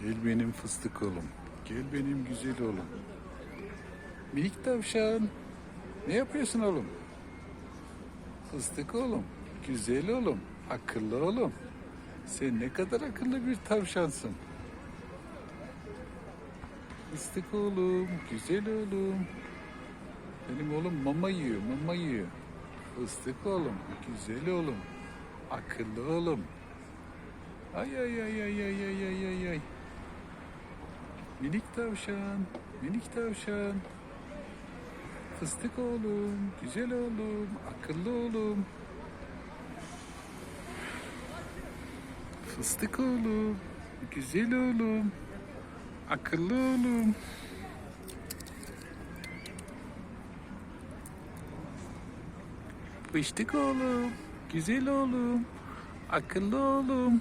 Gel benim fıstık oğlum. Gel benim güzel oğlum. Minik tavşan. Ne yapıyorsun oğlum? Fıstık oğlum. Güzel oğlum. Akıllı oğlum. Sen ne kadar akıllı bir tavşansın. Fıstık oğlum. Güzel oğlum. Benim oğlum mama yiyor, mama yiyor. Fıstık oğlum. Güzel oğlum. Akıllı oğlum. Ay ay ay ay ay ay ay ay ay. Minik tavşan, minik tavşan. Fıstık oğlum, güzel oğlum, akıllı oğlum. Fıstık oğlum, güzel oğlum, akıllı oğlum. Fıstık oğlum, güzel oğlum, akıllı oğlum.